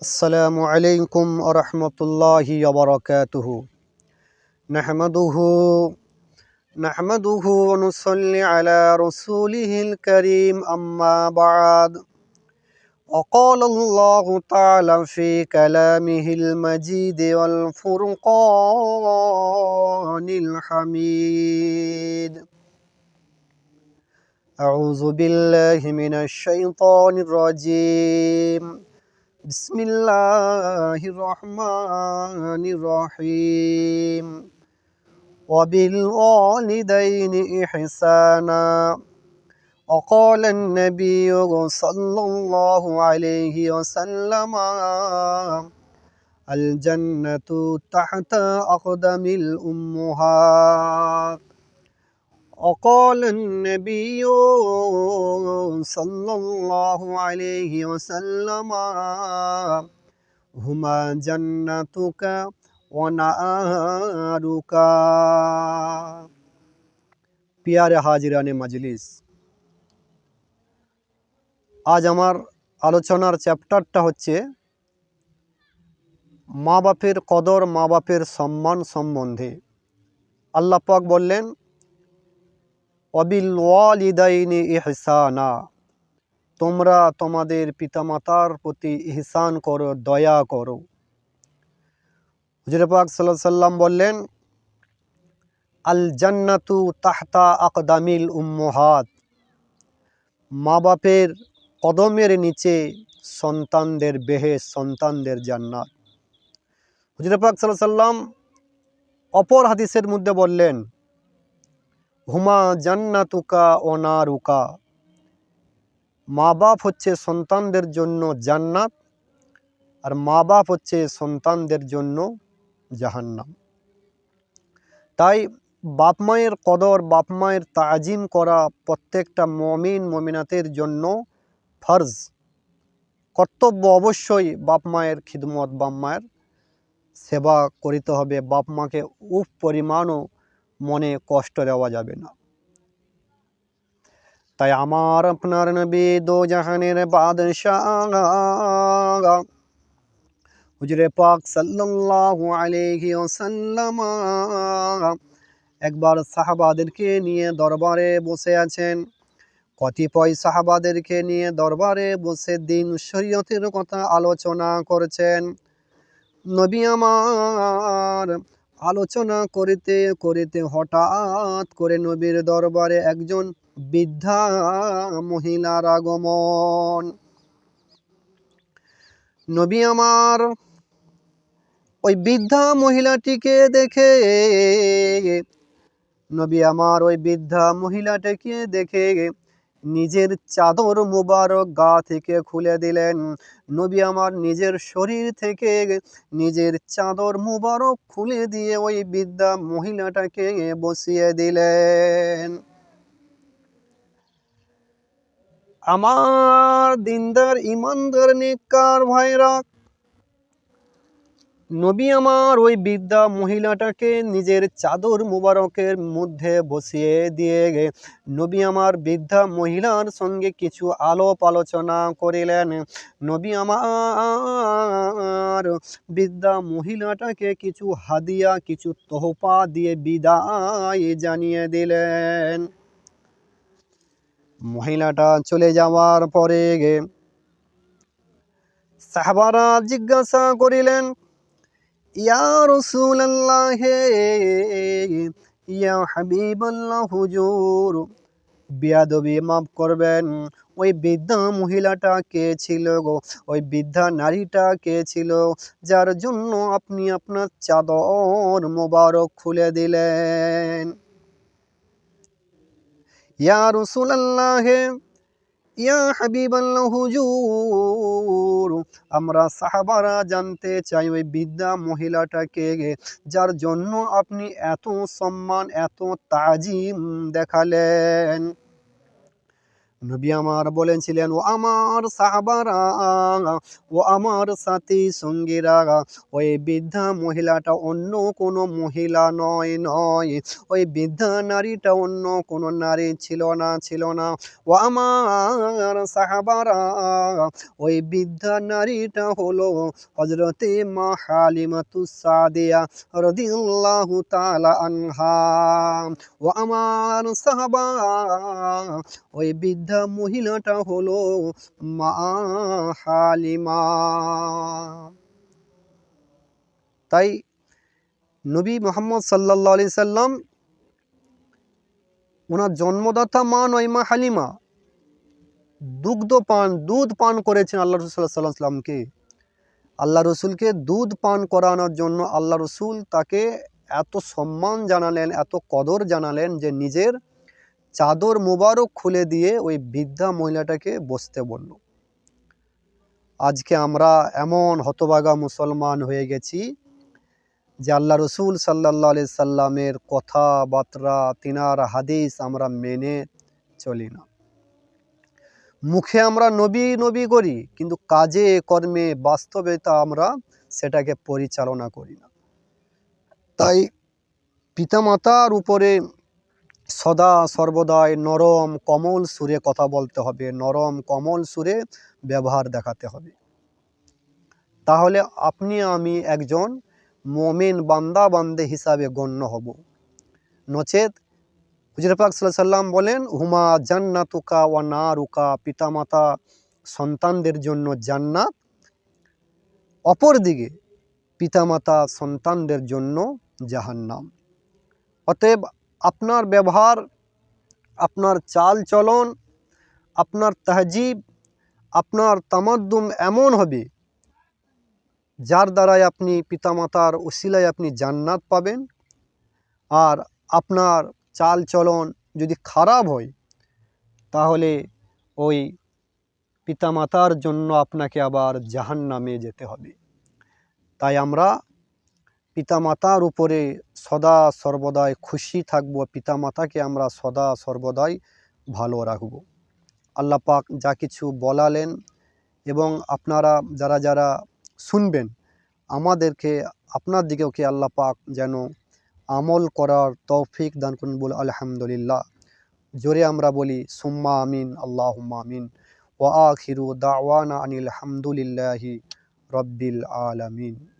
السلام عليكم ورحمة الله وبركاته نحمده نحمده ونصلي على رسوله الكريم أما بعد وقال الله تعالى في كلامه المجيد والفرقان الحميد أعوذ بالله من الشيطان الرجيم بسم الله الرحمن الرحيم. وبالوالدين إحسانا. وقال النبي صلى الله عليه وسلم الجنة تحت أقدم الأمهات وقال النبي صلى الله عليه وسلم هما جنتك ونارك পিয়ারে হাজিরানে মজলিস আজ আমার আলোচনার চ্যাপ্টারটা হচ্ছে মা বাপের কদর মা বাপের সম্মান সম্বন্ধে আল্লাহ পাক বললেন অবিল ইহসানা। তোমরা তোমাদের পিতামাতার প্রতি ইহসান করো, দয়া করো। হুজুর পাক সাল্লাহ সাল্লাম বললেন আল জান্নাতু তাহতা আকদামিল উম্মহাত। মা বাপের কদমের নিচে সন্তানদের বেহে সন্তানদের জান্নাত। হুজুর পাক সাল্লাহ সাল্লাম অপর হাদিসের মধ্যে বললেন হুমা জান্নাতুকা অনারুকা। মা বাপ হচ্ছে সন্তানদের জন্য জান্নাত, আর মা বাপ হচ্ছে সন্তানদের জন্য জাহান্নাম। তাই বাপ মায়ের কদর বাপ মায়ের তাজিম করা প্রত্যেকটা মমিন, মমিনাতের জন্য ফর্জ। কর্তব্য অবশ্যই বাপ মায়ের খিদমত বাপ মায়ের সেবা করিতে হবে। বাপ মাকে উপ পরিমাণও মনে কষ্ট দেওয়া যাবে না। তাই আমার আপনার নবী দো জাহানের বাদশাহ। হুজুরে পাক সাল্লাল্লাহু আলাইহি ওয়াসাল্লাম একবার সাহাবাদেরকে নিয়ে দরবারে বসে আছেন। কতিপয় সাহাবাদেরকে নিয়ে দরবারে বসে দিন শরীয়তের কথা আলোচনা করছেন। নবী আমার আলোচনা করিতে করিতে হঠাৎ করে নবীর দরবারে একজন বৃদ্ধা মহিলার আগমন। নবী আমার, ওই বৃদ্ধা মহিলাটিকে দেখে, নবী আমার ওই বৃদ্ধা মহিলাটিকে দেখে নিজের চাদর মুবারক গা থেকে খুলে দিলেন। নবী আমার নিজের শরীর থেকে নিজের চাদর মুবারক খুলে দিয়ে ওই বিদ্যা মহিলাটাকে বসিয়ে দিলেন। আমার দিনদার, ইমানদার নিকার ভাইরা নবী আমার ওই বৃদ্ধা মহিলাটাকে নিজের চাদর মুবারকের মধ্যে বসিয়ে দিয়ে গে। নবী আমার বৃদ্ধা মহিলার সঙ্গে কিছু আলোপ আলোচনা করিলেন। নবী আমার বৃদ্ধা মহিলাটাকে কিছু হাদিয়া, কিছু তোহপা দিয়ে বিদায় জানিয়ে দিলেন। মহিলাটা চলে যাওয়ার পরে গে। সাহাবারা জিজ্ঞাসা করিলেন ইয়া রসুল্লাহ ইয়া হাবিবাল্লাহ হুজুর। বিয়াদবি মাফ করবেন। ওই বৃদ্ধা মহিলাটা কে ছিল গো? ওই বৃদ্ধা নারীটা কে ছিল? যার জন্য আপনি আপনার চাদর মোবারক খুলে দিলেন। ইয়া রসুল্লাহ ইয়া আমরা সাহাবারা জানতে চাই ওই বিদ্যা মহিলাটাকে, যার জন্য আপনি এত সম্মান, এত তাজিম দেখালেন। নবী আমার বলেছিলেন, ও আমার সাহাবারা, ও আমার সাথী সঙ্গীরা, ওই বৃদ্ধা মহিলাটা অন্য কোনো মহিলা নয় নয়। ওই বৃদ্ধা নারীটা অন্য কোনো নারী ছিল না ছিল না। ও আমার সাহাবারা, ওই বৃদ্ধা নারীটা হলো হজরতে মা হালিমাতু সাদিয়া রদিয়াল্লাহু তাআলা আনহা। ও আমার সাহাবা, ওই বৃদ্ধা মহিলাটা হলো মা হালিমা তাই নবী মোহাম্মদ সাল্লাহ আলি সাল্লাম ওনার জন্মদাতা মা নয়, মা হালিমা। দুগ্ধ পান, দুধ পান করেছেন আল্লাহ রসুল সাল্লাহ সাল্লামকে। আল্লাহ রসুলকে দুধ পান করানোর জন্য আল্লাহ রসুল তাকে এত সম্মান জানালেন, এত কদর জানালেন যে নিজের চাদর মোবারক খুলে দিয়ে ওই বৃদ্ধা মহিলাটাকে বসতে বলল, আজকে আমরা এমন হতবাগা মুসলমান হয়ে গেছি যে আল্লাহ রসুল সাল্লাহ আলি সাল্লামের কথাবার্তা, তিনার হাদিস আমরা মেনে চলি না। মুখে আমরা নবী নবী করি, কিন্তু কাজে, কর্মে, বাস্তবেতা আমরা সেটাকে পরিচালনা করি না। তাই পিতামাতার উপরে সদা সর্বদাই নরম কমল সুরে কথা বলতে হবে, নরম কমল সুরে ব্যবহার দেখাতে হবে। তাহলে আপনি, আমি একজন মমিন বান্দা বান্দে হিসাবে গণ্য হব। নচেত হুজুর পাক সাল্লাহ সাল্লাম বলেন, হুমা জান্নাতুকা ওয়া না রুকা পিতামাতা সন্তানদের জন্য জান্নাত। অপরদিকে পিতামাতা সন্তানদের জন্য জাহান্নাম। অতএব আপনার ব্যবহার, আপনার চাল চলন, আপনার তহজিব, আপনার তামাদ্দুম এমন হবে, যার দ্বারাই আপনি পিতামাতার উসিলায় আপনি জান্নাত পাবেন। আর আপনার চাল চলন যদি খারাপ হয়, তাহলে ওই পিতামাতার জন্য আপনাকে আবার জাহান নামে যেতে হবে। তাই আমরা পিতামাতার উপরে সদা সর্বদাই খুশি থাকব, পিতামাতাকে আমরা সদা সর্বদাই ভালো রাখব। আল্লাহ পাক যা কিছু বলালেন এবং আপনারা যারা যারা শুনবেন, আমাদেরকে, আপনার দিকেও কি আল্লাহ পাক যেন আমল করার তৌফিক দান করুন বলে আলহামদুলিল্লাহ। জোরে আমরা বলি, সুম্মা আমিন আল্লাহ আমিন। ওয়া আখিরু দাওয়ানা আনিল হামদুলিল্লাহি রব্বিল আলামিন।